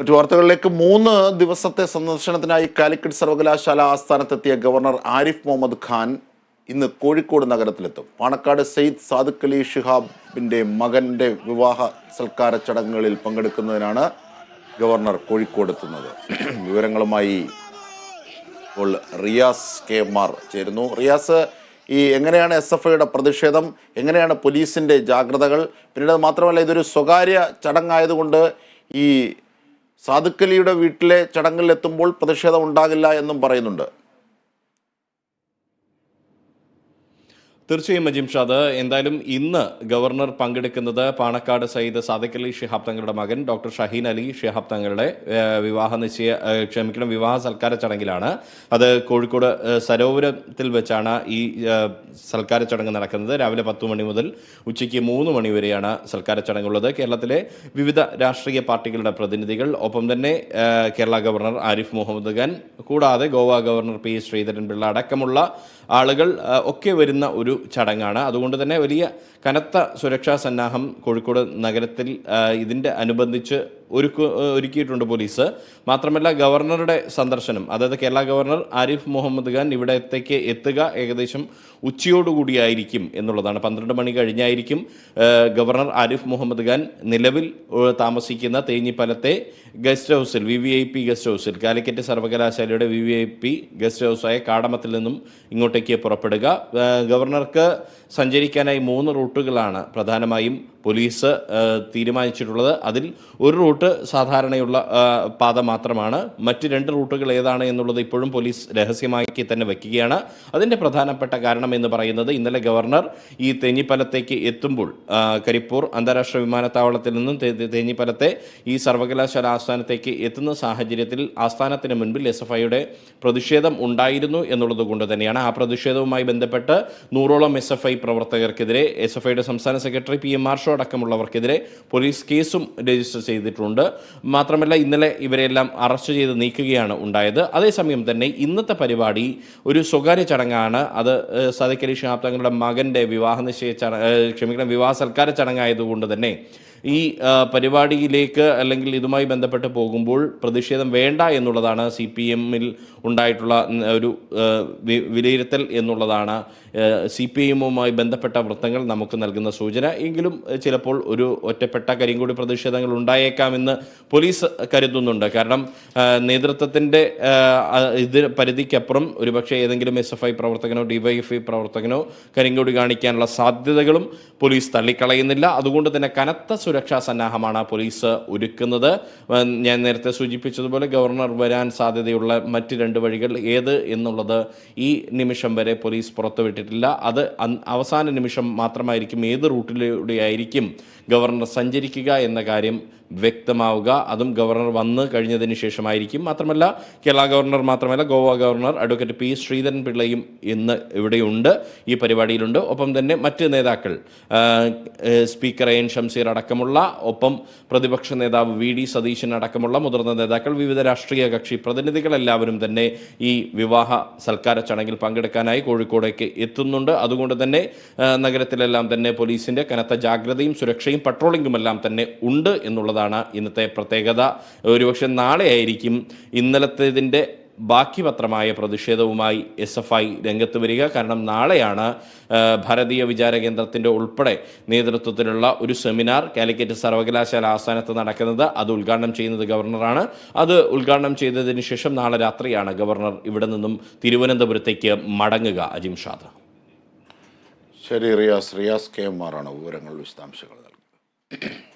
മറ്റു വാർത്തകളിലേക്ക് മൂന്ന് ദിവസത്തെ സന്ദർശനത്തിനായി കാലിക്കറ്റ് സർവകലാശാല ആസ്ഥാനത്തെത്തിയ ഗവർണർ ആരിഫ് മുഹമ്മദ് ഖാൻ ഇന്ന് കോഴിക്കോട് നഗരത്തിലെത്തും. പാണക്കാട് സെയ്ദ് സാദിഖ് അലി ഷിഹാബിന്റെ മകന്റെ വിവാഹ സൽക്കാര ചടങ്ങുകളിൽ പങ്കെടുക്കുന്നതിനാണ് ഗവർണർ കോഴിക്കോട് എത്തുന്നത്. വിവരങ്ങളുമായി ഇപ്പോൾ റിയാസ് കെ മാർ ചേരുന്നു. റിയാസ് ഈ എങ്ങനെയാണ് എസ് എഫ് ഐയുടെ പ്രതിഷേധം? എങ്ങനെയാണ് പോലീസിന്റെ ജാഗ്രതകൾ? പിന്നീട് മാത്രമല്ല ഇതൊരു സ്വകാര്യ ചടങ്ങായതുകൊണ്ട് ഈ സാദിഖ് അലിയുടെ വീട്ടിലെ ചടങ്ങിൽ എത്തുമ്പോൾ പ്രതിഷേധം ഉണ്ടാകില്ല എന്നും പറയുന്നുണ്ട്. തീർച്ചയായും മജിംഷാദ് എന്തായാലും ഇന്ന് ഗവർണർ പങ്കെടുക്കുന്നത് പാണക്കാട് സയ്യിദ് സാദിഖ് അലി ഷിഹാബ് തങ്ങളുടെ മകൻ ഡോക്ടർ ഷഹീൻ അലി ഷിഹാബ് തങ്ങളുടെ വിവാഹ നിശ്ചയ ക്ഷമിക്കണം വിവാഹ സൽക്കാര ചടങ്ങിലാണ്. അത് കോഴിക്കോട് സരോവരത്തിൽ വെച്ചാണ് ഈ സൽക്കാര ചടങ്ങ് നടക്കുന്നത്. രാവിലെ പത്ത് മണി മുതൽ ഉച്ചയ്ക്ക് മൂന്ന് മണി വരെയാണ് സൽക്കാര ചടങ്ങുള്ളത്. കേരളത്തിലെ വിവിധ രാഷ്ട്രീയ പാർട്ടികളുടെ പ്രതിനിധികൾ ഒപ്പം തന്നെ കേരള ഗവർണർ ആരിഫ് മുഹമ്മദ് ഖാൻ കൂടാതെ ഗോവ ഗവർണർ പി ശ്രീധരൻ പിള്ള അടക്കമുള്ള ആളുകൾ ഒക്കെ വരുന്ന ഒരു ചടങ്ങാണ്. അതുകൊണ്ട് തന്നെ വലിയ കനത്ത സുരക്ഷാ സന്നാഹം കോഴിക്കോട് നഗരത്തിൽ ഇതിന്റെ അനുബന്ധിച്ച് ഒരുക്കു ഒരുക്കിയിട്ടുണ്ട് പോലീസ്. മാത്രമല്ല ഗവർണറുടെ സന്ദർശനം അതായത് കേരള ഗവർണർ ആരിഫ് മുഹമ്മദ് ഖാൻ ഇവിടത്തേക്ക് എത്തുക ഏകദേശം ഉച്ചയോടുകൂടിയായിരിക്കും എന്നുള്ളതാണ്. പന്ത്രണ്ട് മണി കഴിഞ്ഞായിരിക്കും ഗവർണർ ആരിഫ് മുഹമ്മദ് ഖാൻ നിലവിൽ താമസിക്കുന്ന തേഞ്ഞിപ്പലത്തെ ഗസ്റ്റ് ഹൗസിൽ V V I P guest ഹൗസിൽ കാലിക്കറ്റ് സർവകലാശാലയുടെ V V I P guest ഹൗസായ കാടമത്തിൽ നിന്നും ഇങ്ങോട്ടേക്ക് പുറപ്പെടുക. ഗവർണർക്ക് സഞ്ചരിക്കാനായി മൂന്ന് റൂട്ടുകളാണ് പ്രധാനമായും പോലീസ് തീരുമാനിച്ചിട്ടുള്ളത്. അതിൽ ഒരു റൂട്ട് സാധാരണയുള്ള പാത മാത്രമാണ്. മറ്റ് രണ്ട് റൂട്ടുകൾ ഏതാണ് എന്നുള്ളത് ഇപ്പോഴും പോലീസ് രഹസ്യമാക്കി തന്നെ വയ്ക്കുകയാണ് അതിന്റെ പ്രധാനപ്പെട്ട കാരണം എന്ന് പറയുന്നത് ഇന്നലെ ഗവർണർ ഈ തേഞ്ഞിപ്പലത്തേക്ക് എത്തുമ്പോൾ കരിപ്പൂർ അന്താരാഷ്ട്ര വിമാനത്താവളത്തിൽ നിന്നും തേഞ്ഞിപ്പലത്തെ ഈ സർവകലാശാല ആസ്ഥാനത്തേക്ക് എത്തുന്ന സാഹചര്യത്തിൽ ആസ്ഥാനത്തിന് മുൻപിൽ എസ് എഫ് ഐയുടെ പ്രതിഷേധം ഉണ്ടായിരുന്നു എന്നുള്ളത് കൊണ്ട് തന്നെയാണ്. ആ പ്രതിഷേധവുമായി ബന്ധപ്പെട്ട് നൂറോളം എസ് എഫ് ഐ പ്രവർത്തകർക്കെതിരെ എസ് എഫ് ഐയുടെ സംസ്ഥാന സെക്രട്ടറി പി എം മാർഷോ അടക്കമുള്ളവർക്കെതിരെ പോലീസ് കേസും രജിസ്റ്റർ ചെയ്തിട്ടുണ്ട്. മാത്രമല്ല ഇന്നലെ ഇവരെല്ലാം അറസ്റ്റ് ചെയ്ത് നീക്കുകയാണ് ഉണ്ടായത്. അതേസമയം തന്നെ ഇന്നത്തെ പരിപാടി ഒരു സ്വകാര്യ ചടങ്ങാണ്. അത് സദക്കലി ഷാബ് തങ്ങളുടെ മകന്റെ വിവാഹ നിശ്ചയ ചടങ്ങ് ക്ഷമിക്കണം വിവാഹ സൽക്കാര ചടങ്ങായതുകൊണ്ട് തന്നെ ഈ പരിപാടിയിലേക്ക് അല്ലെങ്കിൽ ഇതുമായി ബന്ധപ്പെട്ട് പോകുമ്പോൾ പ്രതിഷേധം വേണ്ട എന്നുള്ളതാണ് സി പി എമ്മിൽ ഉണ്ടായിട്ടുള്ള ഒരു വിലയിരുത്തൽ എന്നുള്ളതാണ് സി പി എമ്മുമായി ബന്ധപ്പെട്ട വൃത്തങ്ങൾ നമുക്ക് നൽകുന്ന സൂചന. എങ്കിലും ചിലപ്പോൾ ഒരു ഒറ്റപ്പെട്ട കരിങ്കൂടി പ്രതിഷേധങ്ങൾ ഉണ്ടായേക്കാമെന്ന് പോലീസ് കരുതുന്നുണ്ട്. കാരണം നേതൃത്വത്തിന്റെ ഇത് പരിധിക്കപ്പുറം ഒരുപക്ഷെ ഏതെങ്കിലും എസ് എഫ് ഐ പ്രവർത്തകനോ ഡിവൈഎഫ്ഐ പ്രവർത്തകനോ കരിങ്കൂടി കാണിക്കാനുള്ള സാധ്യതകളും പോലീസ് തള്ളിക്കളയുന്നില്ല. അതുകൊണ്ട് തന്നെ കനത്ത സുരക്ഷാ സന്നാഹമാണ് പോലീസ് ഒരുക്കുന്നത്. ഞാൻ നേരത്തെ സൂചിപ്പിച്ചതുപോലെ ഗവർണർ വരാൻ സാധ്യതയുള്ള മറ്റ് രണ്ട് വഴികൾ ഏത് എന്നുള്ളത് ഈ നിമിഷം വരെ പോലീസ് പുറത്തുവിട്ടിട്ടില്ല. അത് അവസാന നിമിഷം മാത്രമായിരിക്കും ഏത് റൂട്ടിലൂടെ ആയിരിക്കും ഗവർണർ സഞ്ചരിക്കുക എന്ന കാര്യം വ്യക്തമാവുക. അതും ഗവർണർ വന്ന് കഴിഞ്ഞതിന് ശേഷമായിരിക്കും. മാത്രമല്ല കേരള ഗവർണർ മാത്രമല്ല Goa governor advocate P Sreedharan പിള്ളയും ഇന്ന് ഇവിടെയുണ്ട്. ഈ പരിപാടിയിലുണ്ട്. ഒപ്പം തന്നെ മറ്റ് നേതാക്കൾ സ്പീക്കർ എൻ ഷംസീർ അടക്കമുള്ള ഒപ്പം പ്രതിപക്ഷ നേതാവ് വി ഡി സതീശൻ അടക്കമുള്ള മുതിർന്ന നേതാക്കൾ വിവിധ രാഷ്ട്രീയ കക്ഷി പ്രതിനിധികൾ എല്ലാവരും തന്നെ ഈ വിവാഹ സൽക്കാര ചടങ്ങിൽ പങ്കെടുക്കാനായി കോഴിക്കോടേക്ക് എത്തുന്നുണ്ട്. അതുകൊണ്ട് തന്നെ നഗരത്തിലെല്ലാം തന്നെ പോലീസിന്റെ കനത്ത ജാഗ്രതയും സുരക്ഷയും പട്രോളിങ്ങും എല്ലാം തന്നെ ഉണ്ട് എന്നുള്ളതാണ് ഇന്നത്തെ പ്രത്യേകത. ഒരുപക്ഷെ നാളെ ആയിരിക്കും ഇന്നലത്തേതിന്റെ ബാക്കി പത്രമായ പ്രതിഷേധവുമായി എസ് എഫ് ഐ രംഗത്ത് വരിക. കാരണം നാളെയാണ് ഭാരതീയ വിചാര കേന്ദ്രത്തിന്റെ ഉൾപ്പെടെ നേതൃത്വത്തിലുള്ള ഒരു സെമിനാർ കാലിക്കറ്റ് സർവകലാശാല ആസ്ഥാനത്ത് നടക്കുന്നത്. അത് ഉദ്ഘാടനം ചെയ്യുന്നത് ഗവർണറാണ്. അത് ഉദ്ഘാടനം ചെയ്തതിന് ശേഷം നാളെ രാത്രിയാണ് ഗവർണർ ഇവിടെ നിന്നും തിരുവനന്തപുരത്തേക്ക് മടങ്ങുക. അജിം ഷാദ്. ശരി റിയാസ്. റിയാസ് കെ എം ആറാണ് വിവരങ്ങൾ വിശദാംശങ്ങൾ നൽകുന്നത്.